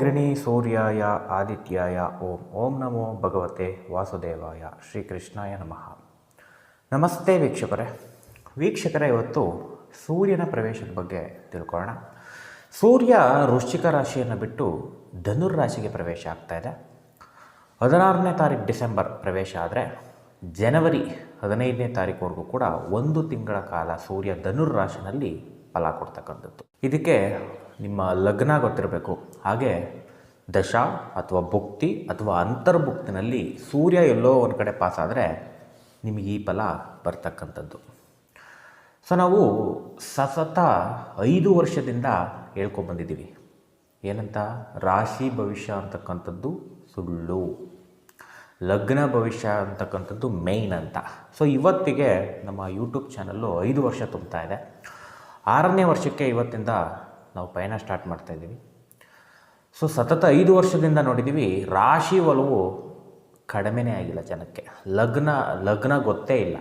ಅಗ್ರಣಿ ಸೂರ್ಯಾಯ ಆದಿತ್ಯಾಯ, ಓಂ ಓಂ ನಮೋ ಭಗವತೆ ವಾಸುದೇವಾಯ, ಶ್ರೀಕೃಷ್ಣಾಯ ನಮಃ. ನಮಸ್ತೆ ವೀಕ್ಷಕರೇ. ವೀಕ್ಷಕರೇ, ಇವತ್ತು ಸೂರ್ಯನ ಪ್ರವೇಶದ ಬಗ್ಗೆ ತಿಳ್ಕೊಳ್ಳೋಣ. ಸೂರ್ಯ ವೃಶ್ಚಿಕ ರಾಶಿಯನ್ನು ಬಿಟ್ಟು ಧನುರ್ ರಾಶಿಗೆ ಪ್ರವೇಶ ಆಗ್ತಾ ಇದೆ. ಹದಿನಾರನೇ ತಾರೀಕು ಡಿಸೆಂಬರ್ ಪ್ರವೇಶ ಆದರೆ ಜನವರಿ ಹದಿನೈದನೇ ತಾರೀಕುವರೆಗೂ ಕೂಡ ಒಂದು ತಿಂಗಳ ಕಾಲ ಸೂರ್ಯ ಧನುರ್ ರಾಶಿನಲ್ಲಿ ಫಲ ಕೊಡ್ತಕ್ಕಂಥದ್ದು. ಇದಕ್ಕೆ ನಿಮ್ಮ ಲಗ್ನ ಗೊತ್ತಿರಬೇಕು ಹಾಗೆ ದಶ ಅಥವಾ ಭುಕ್ತಿ ಅಥವಾ ಅಂತರ್ಭುಕ್ತಿನಲ್ಲಿ ಸೂರ್ಯ ಎಲ್ಲೋ ಒಂದು ಕಡೆ ಪಾಸ್ ಆದರೆ ನಿಮಗೆ ಈ ಫಲ ಬರ್ತಕ್ಕಂಥದ್ದು. ಸೊ ನಾವು ಸತತ ಐದು ವರ್ಷದಿಂದ ಹೇಳ್ಕೊಂಬಂದಿದ್ದೀವಿ ಏನಂತ? ರಾಶಿ ಭವಿಷ್ಯ ಅಂತಕ್ಕಂಥದ್ದು ಸುಳ್ಳು. ಲಗ್ನ ಭವಿಷ್ಯ ಅಂತಕ್ಕಂಥದ್ದು ಮೇಯ್ನ್ ಅಂತ. ಸೊ ಇವತ್ತಿಗೆ ನಮ್ಮ ಯೂಟ್ಯೂಬ್ ಚಾನಲ್ಲು ಐದು ವರ್ಷ ತುಂಬ್ತಾ ಇದೆ. ಆರನೇ ವರ್ಷಕ್ಕೆ ಇವತ್ತಿಂದ ನಾವು ಪಯಣ ಸ್ಟಾರ್ಟ್ ಮಾಡ್ತಾ ಇದ್ದೀವಿ. ಸೊ ಸತತ ಐದು ವರ್ಷದಿಂದ ನೋಡಿದ್ದೀವಿ, ರಾಶಿ ಒಲವು ಕಡಿಮೆನೇ ಆಗಿಲ್ಲ ಜನಕ್ಕೆ. ಲಗ್ನ ಲಗ್ನ ಗೊತ್ತೇ ಇಲ್ಲ.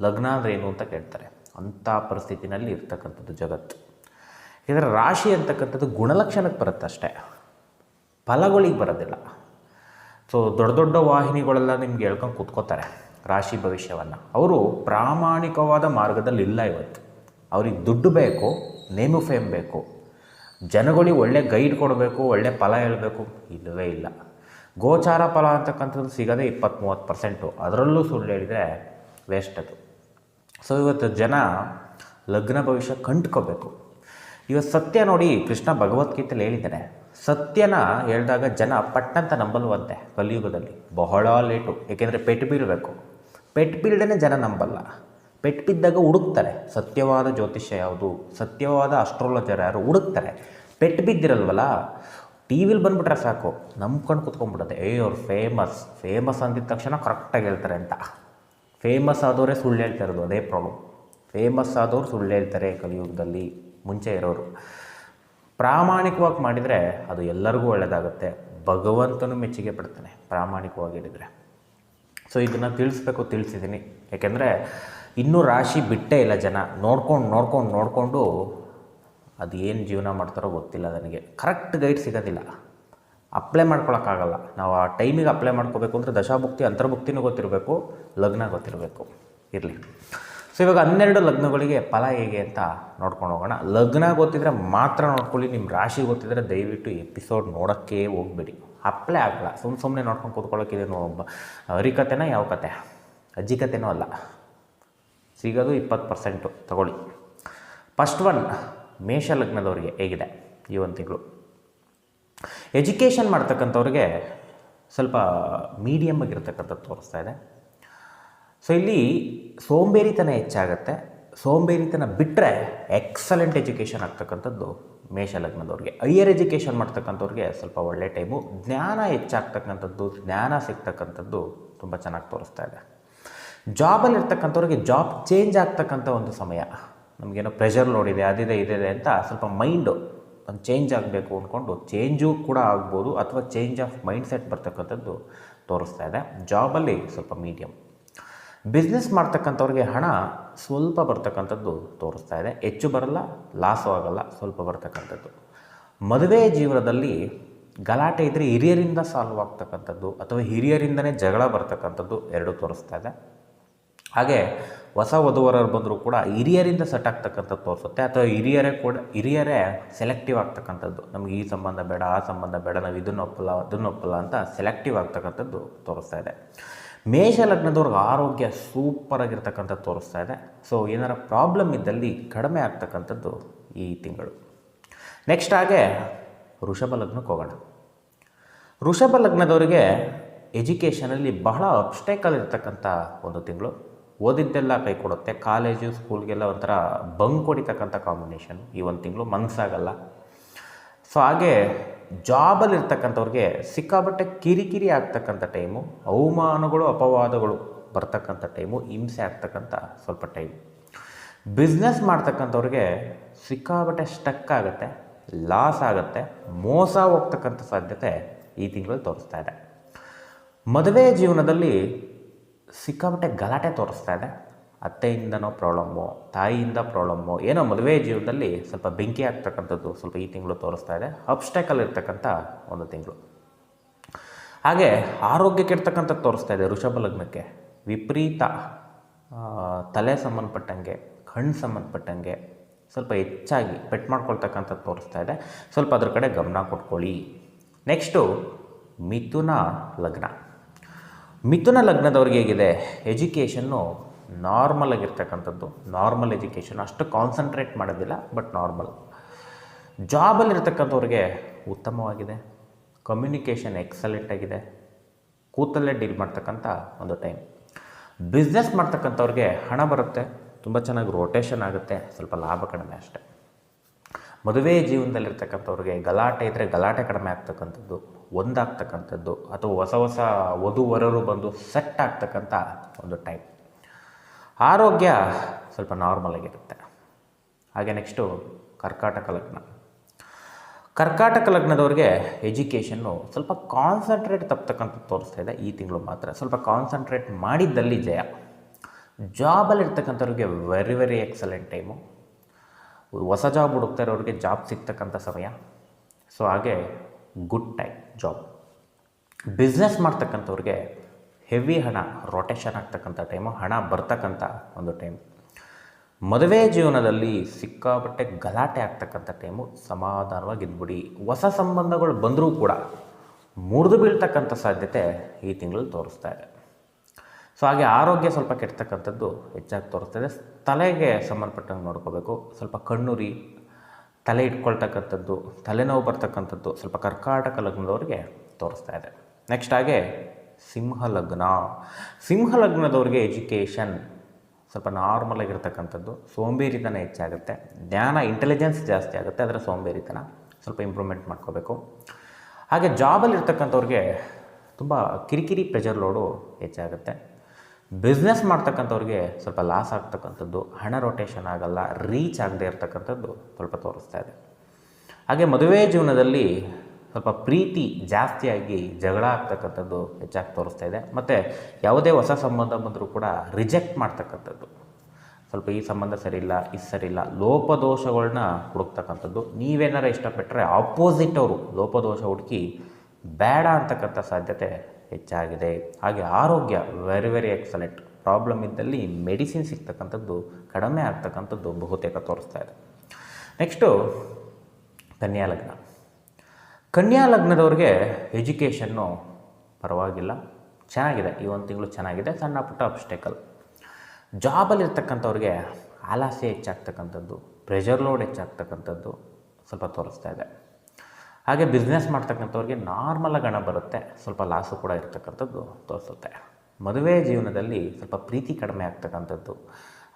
ಲಗ್ನ ಅಂದರೆ ಏನು ಅಂತ ಕೇಳ್ತಾರೆ. ಅಂಥ ಪರಿಸ್ಥಿತಿನಲ್ಲಿ ಇರ್ತಕ್ಕಂಥದ್ದು ಜಗತ್ತು. ಇದರ ರಾಶಿ ಅಂತಕ್ಕಂಥದ್ದು ಗುಣಲಕ್ಷಣಕ್ಕೆ ಬರುತ್ತೆ ಅಷ್ಟೇ. ಫಲಗಳಿಗೆ ಬರೋದಿಲ್ಲ. ಸೊ ದೊಡ್ಡ ದೊಡ್ಡ ವಾಹಿನಿಗಳೆಲ್ಲ ನಿಮ್ಗೆ ಹೇಳ್ಕೊಂಡು ಕೂತ್ಕೋತಾರೆ ರಾಶಿ ಭವಿಷ್ಯವನ್ನು. ಅವರು ಪ್ರಾಮಾಣಿಕವಾದ ಮಾರ್ಗದಲ್ಲಿ ಇಲ್ಲ ಇವತ್ತು. ಅವ್ರಿಗೆ ದುಡ್ಡು ಬೇಕು, ನೇಮು ಫೇಮ್ ಬೇಕು. ಜನಗಳಿಗೆ ಒಳ್ಳೆ ಗೈಡ್ ಕೊಡಬೇಕು, ಒಳ್ಳೆ ಫಲ ಹೇಳಬೇಕು, ಇಲ್ಲವೇ ಇಲ್ಲ. ಗೋಚಾರ ಫಲ ಅಂತಕ್ಕಂಥದ್ದು ಸಿಗೋದೇ ಇಪ್ಪತ್ತು ಮೂವತ್ತು ಪರ್ಸೆಂಟು ಅದರಲ್ಲೂ ಸುಳ್ಳು ಹೇಳಿದರೆ ವೇಸ್ಟ್ ಅದು. ಸೊ ಇವತ್ತು ಜನ ಲಗ್ನ ಭವಿಷ್ಯ ಕಂಟ್ಕೋಬೇಕು ಇವತ್ತು ಸತ್ಯ ನೋಡಿ ಕೃಷ್ಣ ಭಗವದ್ಗೀತೆಯಲ್ಲಿ ಹೇಳಿದ್ದಾನೆ, ಸತ್ಯನ ಹೇಳಿದಾಗ ಜನ ಪಟ್ಟಂತ ನಂಬಲ್ವಂತೆ ಕಲಿಯುಗದಲ್ಲಿ. ಬಹಳ ಲೇಟು ಏಕೆಂದರೆ ಪೆಟ್ಟು ಬೀಳಬೇಕು. ಪೆಟ್ಟು ಬೀಳ್ದೇ ಜನ ನಂಬಲ್ಲ. ಪೆಟ್ಟು ಬಿದ್ದಾಗ ಹುಡುಕ್ತಾರೆ. ಸತ್ಯವಾದ ಜ್ಯೋತಿಷ್ಯ ಯಾವುದು? ಸತ್ಯವಾದ ಅಸ್ಟ್ರಾಲಜರ್ ಯಾರು? ಹುಡುಕ್ತಾರೆ. ಪೆಟ್ಟು ಬಿದ್ದಿರಲ್ವಲ್ಲ ಟಿ ವಿಲಿ ಬಂದುಬಿಟ್ರೆ ಸಾಕು. ನಂಬ್ಕೊಂಡು ಕುತ್ಕೊಂಡ್ಬಿಡುತ್ತೆ ಏ ಅವ್ರು ಫೇಮಸ್ ಫೇಮಸ್ ಅಂದಿದ ತಕ್ಷಣ ಕರೆಕ್ಟಾಗಿ ಹೇಳ್ತಾರೆ ಅಂತ. ಫೇಮಸ್ ಆದವರೇ ಸುಳ್ಳು ಹೇಳ್ತಾ ಇರೋದು. ಅದೇ ಪ್ರಾಬ್ಲಮ್ ಫೇಮಸ್ ಆದವರು ಸುಳ್ಳು ಹೇಳ್ತಾರೆ ಕಲಿಯುಗದಲ್ಲಿ. ಮುಂಚೆ ಇರೋರು. ಪ್ರಾಮಾಣಿಕವಾಗಿ ಮಾಡಿದರೆ ಅದು ಎಲ್ಲರಿಗೂ ಒಳ್ಳೆಯದಾಗುತ್ತೆ ಭಗವಂತನು ಮೆಚ್ಚುಗೆ ಪಡ್ತಾನೆ ಪ್ರಾಮಾಣಿಕವಾಗಿ ಹೇಳಿದರೆ. ಸೊ ಇದನ್ನು ತಿಳಿಸ್ಬೇಕು, ತಿಳಿಸಿದ್ದೀನಿ. ಯಾಕೆಂದರೆ ಇನ್ನೂ ರಾಶಿ ಬಿಟ್ಟೇ ಇಲ್ಲ ಜನ. ನೋಡ್ಕೊಂಡು ನೋಡ್ಕೊಂಡು, ನೋಡಿಕೊಂಡು ಅದು ಏನು ಜೀವನ ಮಾಡ್ತಾರೋ ಗೊತ್ತಿಲ್ಲ ನನಗೆ. ಕರೆಕ್ಟ್ ಗೈಡ್ ಸಿಗೋದಿಲ್ಲ. ಅಪ್ಲೈ ಮಾಡ್ಕೊಳಕ್ಕಾಗಲ್ಲ. ನಾವು ಆ ಟೈಮಿಗೆ ಅಪ್ಲೈ ಮಾಡ್ಕೋಬೇಕು ಅಂದರೆ ದಶಾಭುಕ್ತಿ, ಅಂತರ್ಭುಕ್ತಿನೂ ಗೊತ್ತಿರಬೇಕು, ಲಗ್ನ ಗೊತ್ತಿರಬೇಕು. ಇರಲಿ. ಸೊ ಇವಾಗ ಹನ್ನೆರಡು ಲಗ್ನಗಳಿಗೆ ಫಲ ಹೇಗೆ ಅಂತ ನೋಡ್ಕೊಂಡು ಹೋಗೋಣ. ಲಗ್ನ ಗೊತ್ತಿದ್ರೆ ಮಾತ್ರ ನೋಡ್ಕೊಳ್ಳಿ ನಿಮ್ಮ ರಾಶಿ ಗೊತ್ತಿದ್ರೆ ದಯವಿಟ್ಟು ಎಪಿಸೋಡ್ ನೋಡೋಕ್ಕೆ ಹೋಗಬೇಡಿ. ಅಪ್ಲೈ ಆಗಲ್ಲ. ಸುಮ್ಮ ಸುಮ್ಮನೆ ನೋಡ್ಕೊಂಡು ಕೂತ್ಕೊಳ್ಳೋಕ್ಕಿದೇನು ಒಬ್ಬ ಹರಿಕತೆನ ಯಾವ ಕತೆ ಅಜ್ಜಿ ಕತೆನೂ ಅಲ್ಲ. ಸಿಗೋದು ಇಪ್ಪತ್ತು ಪರ್ಸೆಂಟು ತಗೊಳ್ಳಿ. ಫಸ್ಟ್ ಒನ್ ಮೇಷ ಲಗ್ನದವ್ರಿಗೆ ಹೇಗಿದೆ ಈ ಒಂದು ತಿಂಗಳು? ಎಜುಕೇಷನ್ ಮಾಡ್ತಕ್ಕಂಥವ್ರಿಗೆ ಸ್ವಲ್ಪ ಮೀಡಿಯಮ್ ಆಗಿರ್ತಕ್ಕಂಥದ್ದು ತೋರಿಸ್ತಾ ಇದೆ. ಸೊ ಇಲ್ಲಿ ಸೋಂಬೇರಿತನ ಹೆಚ್ಚಾಗುತ್ತೆ. ಸೋಂಬೇರಿತನ ಬಿಟ್ಟರೆ ಎಕ್ಸಲೆಂಟ್ ಎಜುಕೇಷನ್ ಆಗ್ತಕ್ಕಂಥದ್ದು ಮೇಷ ಲಗ್ನದವ್ರಿಗೆ. ಹೈಯರ್ ಎಜುಕೇಷನ್ ಮಾಡ್ತಕ್ಕಂಥವ್ರಿಗೆ ಸ್ವಲ್ಪ ಒಳ್ಳೆ ಟೈಮು ಜ್ಞಾನ ಹೆಚ್ಚಾಗ್ತಕ್ಕಂಥದ್ದು, ಜ್ಞಾನ ಸಿಗ್ತಕ್ಕಂಥದ್ದು ತುಂಬ ಚೆನ್ನಾಗಿ ತೋರಿಸ್ತಾ ಇದೆ. ಜಾಬಲ್ಲಿ ಇರ್ತಕ್ಕಂಥವ್ರಿಗೆ ಜಾಬ್ ಚೇಂಜ್ ಆಗ್ತಕ್ಕಂಥ ಒಂದು ಸಮಯ. ನಮಗೇನೋ ಪ್ರೆಷರ್ ನೋಡಿದೆ, ಅದಿದೆ, ಇದಿದೆ ಅಂತ ಸ್ವಲ್ಪ ಮೈಂಡು ಒಂದು ಚೇಂಜ್ ಆಗಬೇಕು ಅಂದ್ಕೊಂಡು ಚೇಂಜು ಕೂಡ ಆಗ್ಬೋದು ಅಥವಾ ಚೇಂಜ್ ಆಫ್ ಮೈಂಡ್ ಸೆಟ್ ಬರ್ತಕ್ಕಂಥದ್ದು ತೋರಿಸ್ತಾ ಇದೆ. ಜಾಬಲ್ಲಿ ಸ್ವಲ್ಪ ಮೀಡಿಯಮ್ ಬಿಸ್ನೆಸ್ ಮಾಡ್ತಕ್ಕಂಥವ್ರಿಗೆ ಹಣ ಸ್ವಲ್ಪ ಬರ್ತಕ್ಕಂಥದ್ದು ತೋರಿಸ್ತಾ ಇದೆ. ಹೆಚ್ಚು ಬರಲ್ಲ ಲಾಸು ಆಗಲ್ಲ, ಸ್ವಲ್ಪ ಬರ್ತಕ್ಕಂಥದ್ದು. ಮದುವೆ ಜೀವನದಲ್ಲಿ ಗಲಾಟೆ ಇದ್ದರೆ ಹಿರಿಯರಿಂದ ಸಾಲ್ವ್ ಆಗ್ತಕ್ಕಂಥದ್ದು ಅಥವಾ ಹಿರಿಯರಿಂದನೇ ಜಗಳ ಬರ್ತಕ್ಕಂಥದ್ದು ಎರಡು ತೋರಿಸ್ತಾ ಇದೆ. ಹಾಗೆ ಹೊಸ ವಧುವರರು ಬಂದರೂ ಕೂಡ ಹಿರಿಯರಿಂದ ಸೆಟ್ ಆಗ್ತಕ್ಕಂಥದ್ದು ತೋರಿಸುತ್ತೆ ಅಥವಾ ಹಿರಿಯರೇ ಕೂಡ, ಹಿರಿಯರೇ ಸೆಲೆಕ್ಟಿವ್ ಆಗ್ತಕ್ಕಂಥದ್ದು. ನಮಗೆ ಈ ಸಂಬಂಧ ಬೇಡ, ಆ ಸಂಬಂಧ ಬೇಡ, ನಾವು ಇದನ್ನು ಒಪ್ಪಲ್ಲ ಅದನ್ನು ಒಪ್ಪಲ್ಲ ಅಂತ ಸೆಲೆಕ್ಟಿವ್ ಆಗ್ತಕ್ಕಂಥದ್ದು ತೋರಿಸ್ತಾ ಇದೆ. ಮೇಷ ಲಗ್ನದವ್ರಿಗೆ ಆರೋಗ್ಯ ಸೂಪರಾಗಿರ್ತಕ್ಕಂಥದ್ದು ತೋರಿಸ್ತಾ ಇದೆ. ಸೊ ಏನಾರ ಪ್ರಾಬ್ಲಮ್ ಇದ್ದಲ್ಲಿ ಕಡಿಮೆ ಆಗ್ತಕ್ಕಂಥದ್ದು ಈ ತಿಂಗಳು. ನೆಕ್ಸ್ಟ್ ಹಾಗೆ ಋಷಭ ಲಗ್ನಕ್ಕೆ ಹೋಗೋಣ. ಋಷಭ ಲಗ್ನದವರಿಗೆ ಎಜುಕೇಷನಲ್ಲಿ ಬಹಳ ಅಪ್ಸ್ಟೇಕಲ್ ಇರ್ತಕ್ಕಂಥ ಒಂದು ತಿಂಗಳು. ಓದಿದ್ದೆಲ್ಲ ಕೈ ಕೊಡುತ್ತೆ. ಕಾಲೇಜು, ಸ್ಕೂಲ್ಗೆಲ್ಲ ಒಂಥರ ಬಂಕ್ ಹೊಡಿತಕ್ಕಂಥ ಕಾಂಬಿನೇಷನ್ ಈ ಒಂದು ತಿಂಗಳು ಮನಸ್ಸಾಗಲ್ಲ ಸೊ ಹಾಗೆ ಜಾಬಲ್ಲಿ ಇರ್ತಕ್ಕಂಥವ್ರಿಗೆ ಸಿಕ್ಕಾಬಟ್ಟೆ ಕಿರಿಕಿರಿ ಆಗ್ತಕ್ಕಂಥ ಟೈಮು ಅವಮಾನಗಳು, ಅಪವಾದಗಳು ಬರ್ತಕ್ಕಂಥ ಟೈಮು ಹಿಂಸೆ ಆಗ್ತಕ್ಕಂಥ ಸ್ವಲ್ಪ ಟೈಮ್ ಬಿಸ್ನೆಸ್ ಮಾಡ್ತಕ್ಕಂಥವ್ರಿಗೆ ಸಿಕ್ಕಾಬಟ್ಟೆ ಸ್ಟಕ್ ಆಗುತ್ತೆ ಲಾಸ್ ಆಗುತ್ತೆ, ಮೋಸ ಹೋಗ್ತಕ್ಕಂಥ ಸಾಧ್ಯತೆ ಈ ತಿಂಗಳಲ್ಲಿ ತೋರಿಸ್ತಾ ಇದೆ. ಮದುವೆ ಜೀವನದಲ್ಲಿ ಸಿಕ್ಕಾಪಟ್ಟೆ ಗಲಾಟೆ ತೋರಿಸ್ತಾ ಇದೆ. ಅತ್ತೆಯಿಂದನೋ ಪ್ರಾಬ್ಲಮ್ಮು, ತಾಯಿಯಿಂದ ಪ್ರಾಬ್ಲಮ್ಮು, ಏನೋ ಮದುವೆ ಜೀವನದಲ್ಲಿ ಸ್ವಲ್ಪ ಬೆಂಕಿ ಆಗ್ತಕ್ಕಂಥದ್ದು ಸ್ವಲ್ಪ ಈ ತಿಂಗಳು ತೋರಿಸ್ತಾ ಇದೆ. ಅಬ್ಸ್ಟ್ಯಾಕಲ್ ಇರ್ತಕ್ಕಂಥ ಒಂದು ತಿಂಗಳು. ಹಾಗೆ ಆರೋಗ್ಯಕ್ಕೆ ಇರ್ತಕ್ಕಂಥದ್ದು ತೋರಿಸ್ತಾ ಇದೆ ಋಷಭ ಲಗ್ನಕ್ಕೆ. ವಿಪರೀತ ತಲೆ ಸಂಬಂಧಪಟ್ಟಂಗೆ ಕಣ್ಣು ಸಂಬಂಧಪಟ್ಟಂಗೆ ಸ್ವಲ್ಪ ಹೆಚ್ಚಾಗಿ ಪೆಟ್ ಮಾಡ್ಕೊಳ್ತಕ್ಕಂಥದ್ದು ತೋರಿಸ್ತಾ ಇದೆ. ಸ್ವಲ್ಪ ಅದ್ರ ಕಡೆ ಗಮನ ಕೊಟ್ಕೊಳ್ಳಿ. ನೆಕ್ಸ್ಟು ಮಿಥುನ ಲಗ್ನ. ಮಿಥುನ ಲಗ್ನದವ್ರಿಗೆ ಹೇಗಿದೆ? ಎಜುಕೇಷನ್ನು ನಾರ್ಮಲ್ ಆಗಿರ್ತಕ್ಕಂಥದ್ದು. ನಾರ್ಮಲ್ ಎಜುಕೇಷನ್ ಅಷ್ಟು ಕಾನ್ಸಂಟ್ರೇಟ್ ಮಾಡೋದಿಲ್ಲ ಬಟ್ ನಾರ್ಮಲ್ ಜಾಬಲ್ಲಿರ್ತಕ್ಕಂಥವ್ರಿಗೆ ಉತ್ತಮವಾಗಿದೆ. ಕಮ್ಯುನಿಕೇಷನ್ ಎಕ್ಸಲೆಂಟ್ ಆಗಿದೆ. ಕೂತಲ್ಲೇ ಡೀಲ್ ಮಾಡ್ತಕ್ಕಂಥ ಒಂದು ಟೈಮ್ ಬಿಸ್ನೆಸ್ ಮಾಡ್ತಕ್ಕಂಥವ್ರಿಗೆ ಹಣ ಬರುತ್ತೆ. ತುಂಬ ಚೆನ್ನಾಗಿ ರೋಟೇಷನ್ ಆಗುತ್ತೆ. ಸ್ವಲ್ಪ ಲಾಭ ಕಡಿಮೆ ಅಷ್ಟೆ. ಮದುವೆ ಜೀವನದಲ್ಲಿರ್ತಕ್ಕಂಥವ್ರಿಗೆ ಗಲಾಟೆ ಇದ್ದರೆ ಗಲಾಟೆ ಕಡಿಮೆ ಆಗ್ತಕ್ಕಂಥದ್ದು. ಒಂದಾಗ್ತಕ್ಕಂಥದ್ದು ಅಥವಾ ಹೊಸ ಹೊಸ ವಧುವರರು ಬಂದು ಸೆಟ್ ಆಗ್ತಕ್ಕಂಥ ಒಂದು ಟೈಮ್ ಆರೋಗ್ಯ ಸ್ವಲ್ಪ ನಾರ್ಮಲ್ ಆಗಿರುತ್ತೆ. ಹಾಗೆ ನೆಕ್ಸ್ಟು ಕರ್ಕಾಟಕ ಲಗ್ನ. ಕರ್ಕಾಟಕ ಲಗ್ನದವ್ರಿಗೆ ಎಜುಕೇಷನ್ನು ಸ್ವಲ್ಪ ಕಾನ್ಸಂಟ್ರೇಟ್ ತಪ್ಪತಕ್ಕಂಥದ್ದು ತೋರಿಸ್ತಾ ಇದೆ. ಈ ತಿಂಗಳು ಮಾತ್ರ ಸ್ವಲ್ಪ ಕಾನ್ಸಂಟ್ರೇಟ್ ಮಾಡಿದ್ದಲ್ಲಿ ಜಯ. ಜಾಬಲ್ಲಿರ್ತಕ್ಕಂಥವ್ರಿಗೆ ವೆರಿ ವೆರಿ ಎಕ್ಸಲೆಂಟ್ ಟೈಮು ಹೊಸ ಜಾಬ್ ಹುಡುಕ್ತಾ ಇರೋರಿಗೆ ಜಾಬ್ ಸಿಗ್ತಕ್ಕಂಥ ಸಮಯ. ಸೊ ಹಾಗೆ ಗುಡ್ ಟೈಮ್ ಜಾಬ್. ಬಿಸ್ನೆಸ್ ಮಾಡ್ತಕ್ಕಂಥವ್ರಿಗೆ ಹೆವಿ ಹಣ ರೊಟೇಷನ್ ಆಗ್ತಕ್ಕಂಥ ಟೈಮು ಹಣ ಬರ್ತಕ್ಕಂಥ ಒಂದು ಟೈಮ್ ಮದುವೆ ಜೀವನದಲ್ಲಿ ಸಿಕ್ಕಾಪಟ್ಟೆ ಗಲಾಟೆ ಆಗ್ತಕ್ಕಂಥ ಟೈಮು ಸಮಾಧಾನವಾಗಿ ಇದ್ಬಿಡಿ. ಹೊಸ ಸಂಬಂಧಗಳು ಬಂದರೂ ಕೂಡ ಮುರಿದು ಬೀಳ್ತಕ್ಕಂಥ ಸಾಧ್ಯತೆ ಈ ತಿಂಗಳು ತೋರಿಸ್ತಾ ಇದೆ. ಸೊ ಹಾಗೆ ಆರೋಗ್ಯ ಸ್ವಲ್ಪ ಕೆಡ್ತಕ್ಕಂಥದ್ದು ಹೆಚ್ಚಾಗಿ ತೋರಿಸ್ತಾ ಇದೆ. ತಲೆಗೆ ಸಂಬಂಧಪಟ್ಟಂಗೆ ನೋಡ್ಕೋಬೇಕು. ಸ್ವಲ್ಪ ಕಣ್ಣುರಿ ತಲೆ ಇಟ್ಕೊಳ್ತಕ್ಕಂಥದ್ದು, ತಲೆನೋವು ಬರ್ತಕ್ಕಂಥದ್ದು ಸ್ವಲ್ಪ ಕರ್ಕಾಟಕ ಲಗ್ನದವ್ರಿಗೆ ತೋರಿಸ್ತಾ ಇದೆ. ನೆಕ್ಸ್ಟ್ ಹಾಗೆ ಸಿಂಹ ಲಗ್ನ. ಸಿಂಹ ಲಗ್ನದವ್ರಿಗೆ ಎಜುಕೇಷನ್ ಸ್ವಲ್ಪ ನಾರ್ಮಲ್ ಆಗಿರ್ತಕ್ಕಂಥದ್ದು, ಸೋಂಬೇರಿತನ ಹೆಚ್ಚಾಗುತ್ತೆ. ಜ್ಞಾನ ಇಂಟೆಲಿಜೆನ್ಸ್ ಜಾಸ್ತಿ ಆಗುತ್ತೆ ಅದರ ಸೋಂಬೇರಿತನ ಸ್ವಲ್ಪ ಇಂಪ್ರೂವ್ಮೆಂಟ್ ಮಾಡ್ಕೋಬೇಕು. ಹಾಗೆ ಜಾಬಲ್ಲಿ ಇರ್ತಕ್ಕಂಥವ್ರಿಗೆ ತುಂಬ ಕಿರಿಕಿರಿ ಪ್ರೆಷರ್ ಲೋಡು ಹೆಚ್ಚಾಗುತ್ತೆ. ಬಿಸ್ನೆಸ್ ಮಾಡ್ತಕ್ಕಂಥವ್ರಿಗೆ ಸ್ವಲ್ಪ ಲಾಸ್ ಆಗ್ತಕ್ಕಂಥದ್ದು, ಹಣ ರೊಟೇಷನ್ ಆಗಲ್ಲ ರೀಚ್ ಆಗದೆ ಇರ್ತಕ್ಕಂಥದ್ದು ಸ್ವಲ್ಪ ತೋರಿಸ್ತಾ ಇದೆ. ಹಾಗೆ ಮದುವೆ ಜೀವನದಲ್ಲಿ ಸ್ವಲ್ಪ ಪ್ರೀತಿ ಜಾಸ್ತಿಯಾಗಿ ಜಗಳ ಆಗ್ತಕ್ಕಂಥದ್ದು ಹೆಚ್ಚಾಗಿ ತೋರಿಸ್ತಾ ಇದೆ. ಮತ್ತು ಯಾವುದೇ ಹೊಸ ಸಂಬಂಧ ಬಂದರೂ ಕೂಡ ರಿಜೆಕ್ಟ್ ಮಾಡ್ತಕ್ಕಂಥದ್ದು. ಸ್ವಲ್ಪ ಈ ಸಂಬಂಧ ಸರಿಯಿಲ್ಲ, ಇದು ಸರಿಯಿಲ್ಲ ಲೋಪದೋಷಗಳನ್ನ ಹುಡುಕ್ತಕ್ಕಂಥದ್ದು. ನೀವೇನಾರ ಇಷ್ಟಪಟ್ಟರೆ ಆಪೋಸಿಟ್ ಅವರು ಲೋಪದೋಷ ಹುಡುಕಿ ಬೇಡ ಅಂತಕ್ಕಂಥ ಸಾಧ್ಯತೆ ಹೆಚ್ಚಾಗಿದೆ. ಹಾಗೆ ಆರೋಗ್ಯ ವೆರಿ ವೆರಿ ಎಕ್ಸಲೆಂಟ್ ಪ್ರಾಬ್ಲಮ್ ಇದ್ದಲ್ಲಿ ಮೆಡಿಸಿನ್ ಸಿಗ್ತಕ್ಕಂಥದ್ದು ಕಡಿಮೆ ಆಗ್ತಕ್ಕಂಥದ್ದು ಬಹುತೇಕ ತೋರಿಸ್ತಾ ಇದೆ. ನೆಕ್ಸ್ಟು ಕನ್ಯಾ ಲಗ್ನ. ಕನ್ಯಾ ಲಗ್ನದವ್ರಿಗೆ ಎಜುಕೇಷನ್ನು ಪರವಾಗಿಲ್ಲ. ಚೆನ್ನಾಗಿದೆ. ಈ ಒಂದು ತಿಂಗಳು ಚೆನ್ನಾಗಿದೆ. ಸಣ್ಣ ಪುಟ್ಟ ಅಬ್ಸ್ಟೇಕಲ್ ಜಾಬಲ್ಲಿರ್ತಕ್ಕಂಥವ್ರಿಗೆ ಆಲಾಸೆ ಹೆಚ್ಚಾಗ್ತಕ್ಕಂಥದ್ದು ಪ್ರೆಷರ್ ಲೋಡ್ ಹೆಚ್ಚಾಗ್ತಕ್ಕಂಥದ್ದು ಸ್ವಲ್ಪ ತೋರಿಸ್ತಾ ಇದೆ. ಹಾಗೆ ಬಿಸ್ನೆಸ್ ಮಾಡ್ತಕ್ಕಂಥವ್ರಿಗೆ ನಾರ್ಮಲಾಗಿ ಹಣ ಬರುತ್ತೆ. ಸ್ವಲ್ಪ ಲಾಸು ಕೂಡ ಇರ್ತಕ್ಕಂಥದ್ದು ತೋರಿಸುತ್ತೆ. ಮದುವೆ ಜೀವನದಲ್ಲಿ ಸ್ವಲ್ಪ ಪ್ರೀತಿ ಕಡಿಮೆ ಆಗ್ತಕ್ಕಂಥದ್ದು.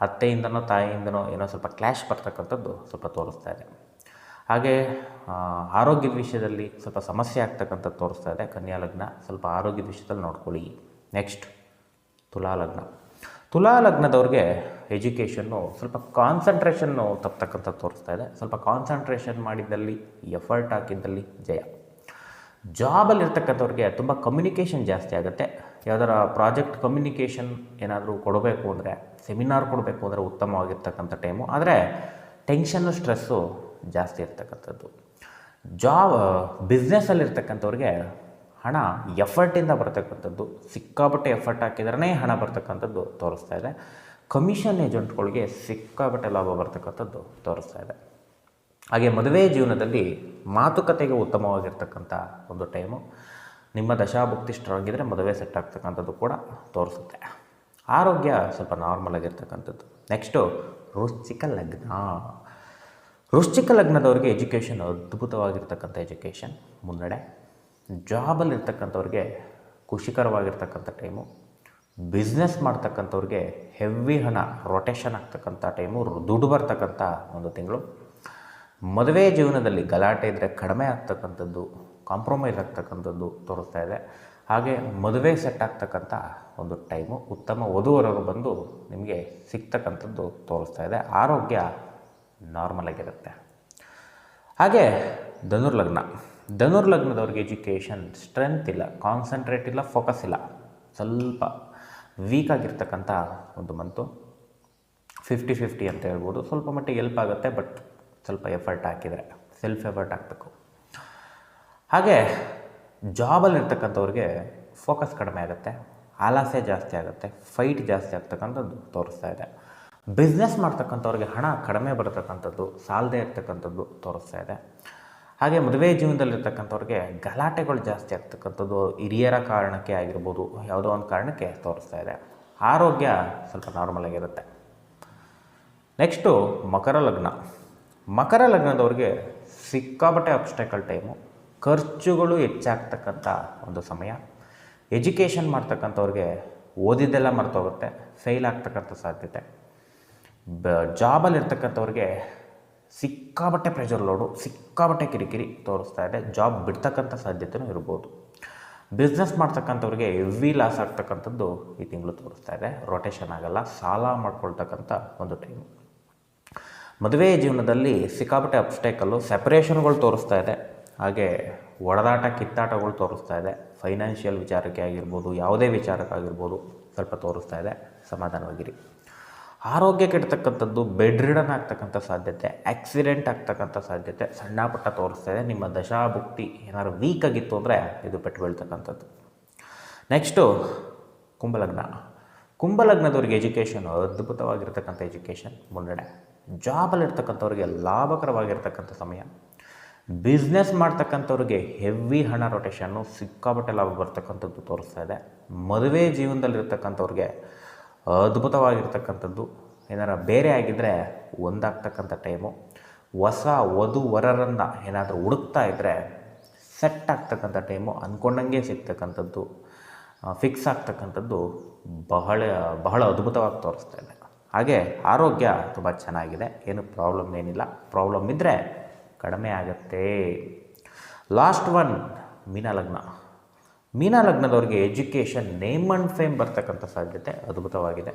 ಅತ್ತೆಯಿಂದನೋ ತಾಯಿಯಿಂದನೋ ಏನೋ ಸ್ವಲ್ಪ ಕ್ಲ್ಯಾಶ್ ಬರ್ತಕ್ಕಂಥದ್ದು ಸ್ವಲ್ಪ ತೋರಿಸ್ತಾ ಇದೆ. ಹಾಗೆ ಆರೋಗ್ಯದ ವಿಷಯದಲ್ಲಿ ಸ್ವಲ್ಪ ಸಮಸ್ಯೆ ಆಗ್ತಕ್ಕಂಥದ್ದು ತೋರಿಸ್ತಾ ಇದೆ. ಕನ್ಯಾ ಲಗ್ನ ಸ್ವಲ್ಪ ಆರೋಗ್ಯದ ವಿಷಯದಲ್ಲಿ ನೋಡ್ಕೊಳ್ಳಿ. ನೆಕ್ಸ್ಟ್ ತುಲಾ ಲಗ್ನ. ತುಲಾ ಲಗ್ನದವ್ರಿಗೆ ಎಜುಕೇಷನ್ನು ಸ್ವಲ್ಪ ಕಾನ್ಸಂಟ್ರೇಷನ್ನು ತಪ್ಪತಕ್ಕಂಥ ತೋರಿಸ್ತಾ ಇದೆ. ಸ್ವಲ್ಪ ಕಾನ್ಸಂಟ್ರೇಷನ್ ಮಾಡಿದ್ದಲ್ಲಿ ಎಫರ್ಟ್ ಹಾಕಿದ್ದಲ್ಲಿ ಜಯ. ಜಾಬಲ್ಲಿರ್ತಕ್ಕಂಥವ್ರಿಗೆ ತುಂಬ ಕಮ್ಯುನಿಕೇಷನ್ ಜಾಸ್ತಿ ಆಗುತ್ತೆ. ಯಾವ್ದಾರ ಪ್ರಾಜೆಕ್ಟ್ ಕಮ್ಯುನಿಕೇಷನ್ ಏನಾದರೂ ಕೊಡಬೇಕು ಅಂದರೆ ಸೆಮಿನಾರ್ ಕೊಡಬೇಕು ಅಂದರೆ ಉತ್ತಮವಾಗಿರ್ತಕ್ಕಂಥ ಟೈಮು ಆದರೆ ಟೆನ್ಷನ್ನು ಸ್ಟ್ರೆಸ್ಸು ಜಾಸ್ತಿ ಇರ್ತಕ್ಕಂಥದ್ದು. ಜಾಬ್ ಬಿಸ್ನೆಸ್ಸಲ್ಲಿರ್ತಕ್ಕಂಥವ್ರಿಗೆ ಹಣ ಎಫರ್ಟಿಂದ ಬರ್ತಕ್ಕಂಥದ್ದು. ಸಿಕ್ಕಾಪಟ್ಟೆ ಎಫರ್ಟ್ ಹಾಕಿದ್ರೇ ಹಣ ಬರ್ತಕ್ಕಂಥದ್ದು ತೋರಿಸ್ತಾ ಇದೆ. ಕಮಿಷನ್ ಏಜೆಂಟ್ಗಳಿಗೆ ಸಿಕ್ಕಾಪಟ್ಟೆ ಲಾಭ ಬರ್ತಕ್ಕಂಥದ್ದು ತೋರಿಸ್ತಾ ಇದೆ. ಹಾಗೆ ಮದುವೆ ಜೀವನದಲ್ಲಿ ಮಾತುಕತೆಗೆ ಉತ್ತಮವಾಗಿರ್ತಕ್ಕಂಥ ಒಂದು ಟೈಮು, ನಿಮ್ಮ ದಶಾಭುಕ್ತಿ ಸ್ಟ್ರಾಂಗ್ ಇದ್ದರೆ ಮದುವೆ ಸೆಟ್ ಆಗ್ತಕ್ಕಂಥದ್ದು ಕೂಡ ತೋರಿಸುತ್ತೆ. ಆರೋಗ್ಯ ಸ್ವಲ್ಪ ನಾರ್ಮಲ್ ಆಗಿರ್ತಕ್ಕಂಥದ್ದು. ನೆಕ್ಸ್ಟು ವೃಶ್ಚಿಕ ಲಗ್ನ. ವೃಶ್ಚಿಕ ಲಗ್ನದವ್ರಿಗೆ ಎಜುಕೇಷನ್ ಅದ್ಭುತವಾಗಿರ್ತಕ್ಕಂಥ ಎಜುಕೇಷನ್ ಮುನ್ನಡೆ ಜಾಬಲ್ಲಿರ್ತಕ್ಕಂಥವ್ರಿಗೆ ಖುಷಿಕರವಾಗಿರ್ತಕ್ಕಂಥ ಟೈಮು. ಬಿಸ್ನೆಸ್ ಮಾಡ್ತಕ್ಕಂಥವ್ರಿಗೆ ಹೆವಿ ಹಣ ರೊಟೇಷನ್ ಆಗ್ತಕ್ಕಂಥ ಟೈಮು ದುಡ್ಡು ಬರ್ತಕ್ಕಂಥ ಒಂದು ತಿಂಗಳು. ಮದುವೆ ಜೀವನದಲ್ಲಿ ಗಲಾಟೆ ಇದ್ದರೆ ಕಡಿಮೆ ಆಗ್ತಕ್ಕಂಥದ್ದು ಕಾಂಪ್ರಮೈಸ್ ಆಗ್ತಕ್ಕಂಥದ್ದು ತೋರಿಸ್ತಾ ಇದೆ. ಹಾಗೆ ಮದುವೆ ಸೆಟ್ ಆಗ್ತಕ್ಕಂಥ ಒಂದು ಟೈಮು ಉತ್ತಮ ವಧುವರರು ಬಂದು ನಿಮಗೆ ಸಿಗ್ತಕ್ಕಂಥದ್ದು ತೋರಿಸ್ತಾ ಇದೆ. ಆರೋಗ್ಯ ನಾರ್ಮಲ್ ಆಗಿರುತ್ತೆ. ಹಾಗೆ ಧನುರ್ಲಗ್ನ ಧನುರ್ಲಗ್ನದವ್ರಿಗೆ ಎಜುಕೇಷನ್ ಸ್ಟ್ರೆಂತ್ ಇಲ್ಲ ಕಾನ್ಸಂಟ್ರೇಟ್ ಇಲ್ಲ ಫೋಕಸ್ ಇಲ್ಲ. ಸ್ವಲ್ಪ ವೀಕ್ ಆಗಿರ್ತಕ್ಕಂಥ ಒಂದು ಮಂತು ಫಿಫ್ಟಿ ಫಿಫ್ಟಿ ಅಂತ ಹೇಳ್ಬೋದು. ಸ್ವಲ್ಪ ಮಟ್ಟಿಗೆ ಎಲ್ಪ್ ಆಗುತ್ತೆ ಬಟ್ ಸ್ವಲ್ಪ ಎಫರ್ಟ್ ಹಾಕಿದರೆ ಸೆಲ್ಫ್ ಎಫರ್ಟ್ ಹಾಕಬೇಕು. ಹಾಗೆ ಜಾಬಲ್ಲಿ ಇರ್ತಕ್ಕಂಥವ್ರಿಗೆ ಫೋಕಸ್ ಕಡಿಮೆ ಆಗುತ್ತೆ ಆಲಾಸೆ ಜಾಸ್ತಿ ಆಗುತ್ತೆ ಫೈಟ್ ಜಾಸ್ತಿ ಆಗ್ತಕ್ಕಂಥದ್ದು ತೋರಿಸ್ತಾ ಇದೆ. ಬಿಸ್ನೆಸ್ ಮಾಡ್ತಕ್ಕಂಥವ್ರಿಗೆ ಹಣ ಕಡಿಮೆ ಬರತಕ್ಕಂಥದ್ದು, ಸಾಲದೇ ಇರ್ತಕ್ಕಂಥದ್ದು ತೋರಿಸ್ತಾ ಇದೆ. ಹಾಗೆ ಮದುವೆ ಜೀವನದಲ್ಲಿರ್ತಕ್ಕಂಥವ್ರಿಗೆ ಗಲಾಟೆಗಳು ಜಾಸ್ತಿ ಆಗ್ತಕ್ಕಂಥದ್ದು ಹಿರಿಯರ ಕಾರಣಕ್ಕೆ ಆಗಿರ್ಬೋದು, ಯಾವುದೋ ಒಂದು ಕಾರಣಕ್ಕೆ ತೋರಿಸ್ತಾ ಇದೆ. ಆರೋಗ್ಯ ಸ್ವಲ್ಪ ನಾರ್ಮಲ್ ಆಗಿರುತ್ತೆ. ನೆಕ್ಸ್ಟು ಮಕರ ಲಗ್ನ. ಮಕರ ಲಗ್ನದವ್ರಿಗೆ ಸಿಕ್ಕಾಬಟ್ಟೆ ಅಬ್ಸ್ಟೆಕಲ್ ಟೈಮು ಖರ್ಚುಗಳು ಹೆಚ್ಚಾಗ್ತಕ್ಕಂಥ ಒಂದು ಸಮಯ. ಎಜುಕೇಷನ್ ಮಾಡ್ತಕ್ಕಂಥವ್ರಿಗೆ ಓದಿದ್ದೆಲ್ಲ ಮರ್ತೋಗುತ್ತೆ ಫೇಲ್ ಆಗ್ತಕ್ಕಂಥ ಸಾಧ್ಯತೆ. ಬ ಜಾಬಲ್ಲಿ ಇರ್ತಕ್ಕಂಥವ್ರಿಗೆ ಸಿಕ್ಕಾಬಟ್ಟೆ ಪ್ರೆಷರ್ ಲೋಡು ಸಿಕ್ಕಾಬಟ್ಟೆ ಕಿರಿಕಿರಿ ತೋರಿಸ್ತಾ ಇದೆ. ಜಾಬ್ ಬಿಡ್ತಕ್ಕಂಥ ಸಾಧ್ಯತೆಯೂ ಇರ್ಬೋದು. ಬಿಸ್ನೆಸ್ ಮಾಡ್ತಕ್ಕಂಥವ್ರಿಗೆ ಹೆವಿ ಲಾಸ್ ಆಗ್ತಕ್ಕಂಥದ್ದು ಈ ತಿಂಗಳು ತೋರಿಸ್ತಾ ಇದೆ. ರೊಟೇಷನ್ ಆಗಲ್ಲ, ಸಾಲ ಮಾಡ್ಕೊಳ್ತಕ್ಕಂಥ ಒಂದು ಟೈಮು ಮದುವೆ ಜೀವನದಲ್ಲಿ ಸಿಕ್ಕಾಪಟ್ಟೆ ಅಪ್ಸ್ಟೇಕಲ್ಲು ಸೆಪರೇಷನ್ಗಳು ತೋರಿಸ್ತಾ ಇದೆ. ಹಾಗೆ ಒಡೆದಾಟ, ಕಿತ್ತಾಟಗಳು ತೋರಿಸ್ತಾ ಇದೆ. ಫೈನಾನ್ಷಿಯಲ್ ವಿಚಾರಕ್ಕೆ ಆಗಿರ್ಬೋದು, ಯಾವುದೇ ವಿಚಾರಕ್ಕಾಗಿರ್ಬೋದು ಸ್ವಲ್ಪ ತೋರಿಸ್ತಾ ಇದೆ. ಸಮಾಧಾನವಾಗಿರಿ. ಆರೋಗ್ಯ ಕೆಡ್ತಕ್ಕಂಥದ್ದು ಬೆಡ್ ರಿಡನ್ ಆಗ್ತಕ್ಕಂಥ ಸಾಧ್ಯತೆ, ಆಕ್ಸಿಡೆಂಟ್ ಆಗ್ತಕ್ಕಂಥ ಸಾಧ್ಯತೆ ಸಣ್ಣ ಪುಟ್ಟ ತೋರಿಸ್ತಾ ಇದೆ. ನಿಮ್ಮ ದಶಾಭುಕ್ತಿ ಏನಾದ್ರು ವೀಕ್ ಆಗಿತ್ತು ಅಂದರೆ ಇದು ಪೆಟ್ಟು ಬೀಳ್ತಕ್ಕಂಥದ್ದು ನೆಕ್ಸ್ಟು ಕುಂಭಲಗ್ನ. ಕುಂಭಲಗ್ನದವ್ರಿಗೆ ಎಜುಕೇಷನ್ ಅದ್ಭುತವಾಗಿರ್ತಕ್ಕಂಥ ಎಜುಕೇಷನ್ ಮುನ್ನಡೆ. ಜಾಬಲ್ಲಿರ್ತಕ್ಕಂಥವ್ರಿಗೆ ಲಾಭಕರವಾಗಿರ್ತಕ್ಕಂಥ ಸಮಯ. ಬಿಸ್ನೆಸ್ ಮಾಡ್ತಕ್ಕಂಥವ್ರಿಗೆ ಹೆವಿ ಹಣ ರೊಟೇಷನ್ನು ಸಿಕ್ಕಾಪಟ್ಟೆ ಲಾಭ ಬರ್ತಕ್ಕಂಥದ್ದು ತೋರಿಸ್ತಾ ಇದೆ. ಮದುವೆ ಜೀವನದಲ್ಲಿರ್ತಕ್ಕಂಥವ್ರಿಗೆ ಅದ್ಭುತವಾಗಿರ್ತಕ್ಕಂಥದ್ದು. ಏನಾರ ಬೇರೆ ಆಗಿದ್ದರೆ ಒಂದಾಗ್ತಕ್ಕಂಥ ಟೈಮು. ಹೊಸ ವಧು ವರರನ್ನು ಏನಾದರೂ ಹುಡುಕ್ತಾ ಇದ್ದರೆ ಸೆಟ್ ಆಗ್ತಕ್ಕಂಥ ಟೈಮು. ಅಂದ್ಕೊಂಡಂಗೆ ಸಿಗ್ತಕ್ಕಂಥದ್ದು. ಫಿಕ್ಸ್ ಆಗ್ತಕ್ಕಂಥದ್ದು ಬಹಳ ಬಹಳ ಅದ್ಭುತವಾಗಿ ತೋರಿಸ್ತಾ ಇದೆ. ಹಾಗೆ ಆರೋಗ್ಯ ತುಂಬ ಚೆನ್ನಾಗಿದೆ. ಏನು ಪ್ರಾಬ್ಲಮ್ ಏನಿಲ್ಲ. ಪ್ರಾಬ್ಲಮ್ ಇದ್ದರೆ ಕಡಿಮೆ ಆಗುತ್ತೆ. ಲಾಸ್ಟ್ ಒನ್ ಮೀನ ಲಗ್ನ ಮೀನ ಲಗ್ನದವ್ರಿಗೆ ಎಜುಕೇಷನ್ ನೇಮ್ ಆ್ಯಂಡ್ ಫೇಮ್ ಬರ್ತಕ್ಕಂಥ ಸಾಧ್ಯತೆ ಅದ್ಭುತವಾಗಿದೆ.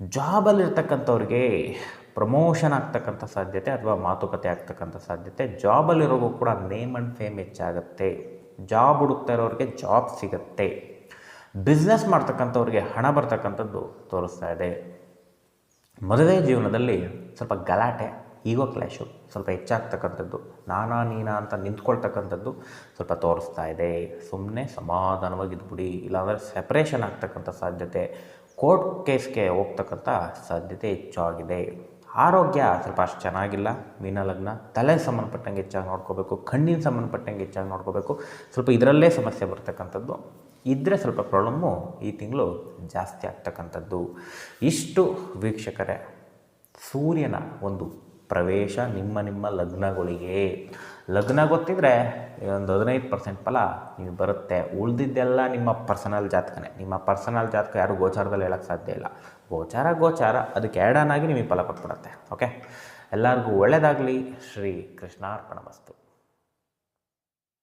ಜಾಬಲ್ಲಿರ್ತಕ್ಕಂಥವ್ರಿಗೆ ಪ್ರಮೋಷನ್ ಆಗ್ತಕ್ಕಂಥ ಸಾಧ್ಯತೆ ಅಥವಾ ಮಾತುಕತೆ ಆಗ್ತಕ್ಕಂಥ ಸಾಧ್ಯತೆ. ಜಾಬಲ್ಲಿರೋಗೂ ಕೂಡ ನೇಮ್ ಆ್ಯಂಡ್ ಫೇಮ್ ಹೆಚ್ಚಾಗುತ್ತೆ. ಜಾಬ್ ಹುಡುಕ್ತಾ ಇರೋರಿಗೆ ಜಾಬ್ ಸಿಗುತ್ತೆ. ಬಿಸ್ನೆಸ್ ಮಾಡ್ತಕ್ಕಂಥವ್ರಿಗೆ ಹಣ ಬರ್ತಕ್ಕಂಥದ್ದು ತೋರಿಸ್ತಾ ಇದೆ. ಮದುವೆ ಜೀವನದಲ್ಲಿ ಸ್ವಲ್ಪ ಗಲಾಟೆ ಈಗೋ ಕ್ಲ್ಯಾಶು ಸ್ವಲ್ಪ ಹೆಚ್ಚಾಗ್ತಕ್ಕಂಥದ್ದು. ನಾನಾ ನೀನಾ ಅಂತ ನಿಂತ್ಕೊಳ್ತಕ್ಕಂಥದ್ದು ಸ್ವಲ್ಪ ತೋರಿಸ್ತಾ ಇದೆ. ಸುಮ್ಮನೆ ಸಮಾಧಾನವಾಗಿದ್ಬಿಡಿ ಇಲ್ಲಾಂದರೆ ಸೆಪ್ರೇಷನ್ ಆಗ್ತಕ್ಕಂಥ ಸಾಧ್ಯತೆ ಕೋರ್ಟ್ ಕೇಸ್ಗೆ ಹೋಗ್ತಕ್ಕಂಥ ಸಾಧ್ಯತೆ ಹೆಚ್ಚಾಗಿದೆ. ಆರೋಗ್ಯ ಸ್ವಲ್ಪ ಅಷ್ಟು ಚೆನ್ನಾಗಿಲ್ಲ. ಮೀನಲಗ್ನ ತಲೆ ಸಂಬಂಧಪಟ್ಟಂಗೆ ಹೆಚ್ಚಾಗಿ ನೋಡ್ಕೋಬೇಕು. ಕಣ್ಣಿನ ಸಂಬಂಧಪಟ್ಟಂಗೆ ಹೆಚ್ಚಾಗಿ ನೋಡ್ಕೋಬೇಕು. ಸ್ವಲ್ಪ ಇದರಲ್ಲೇ ಸಮಸ್ಯೆ ಬರ್ತಕ್ಕಂಥದ್ದು. ಇದ್ದರೆ ಸ್ವಲ್ಪ ಪ್ರಾಬ್ಲಮ್ಮು ಈ ತಿಂಗಳು ಜಾಸ್ತಿ ಆಗ್ತಕ್ಕಂಥದ್ದು. ಇಷ್ಟು ವೀಕ್ಷಕರೇ, ಸೂರ್ಯನ ಒಂದು ಪ್ರವೇಶ ನಿಮ್ಮ ನಿಮ್ಮ ಲಗ್ನಗಳಿಗೆ. ಲಗ್ನ ಗೊತ್ತಿದ್ರೆ ಒಂದು ಹದಿನೈದು ಪರ್ಸೆಂಟ್ ಫಲ ನಿಮಗೆ ಬರುತ್ತೆ. ಉಳಿದಿದ್ದೆಲ್ಲ ನಿಮ್ಮ ಪರ್ಸನಲ್ ಜಾತಕನೇ. ನಿಮ್ಮ ಪರ್ಸನಲ್ ಜಾತಕ ಯಾರು ಗೋಚಾರದಲ್ಲಿ ಹೇಳೋಕ್ಕೆ ಸಾಧ್ಯ ಇಲ್ಲ. ಗೋಚಾರ ಗೋಚಾರ. ಅದಕ್ಕೆ ಎರಡನಾಗಿ ನಿಮಗೆ ಫಲ ಕೊಟ್ಬಿಡುತ್ತೆ. ಓಕೆ ಎಲ್ಲರಿಗೂ ಒಳ್ಳೆಯದಾಗಲಿ ಶ್ರೀ ಕೃಷ್ಣಾರ್ಪಣ ವಸ್ತು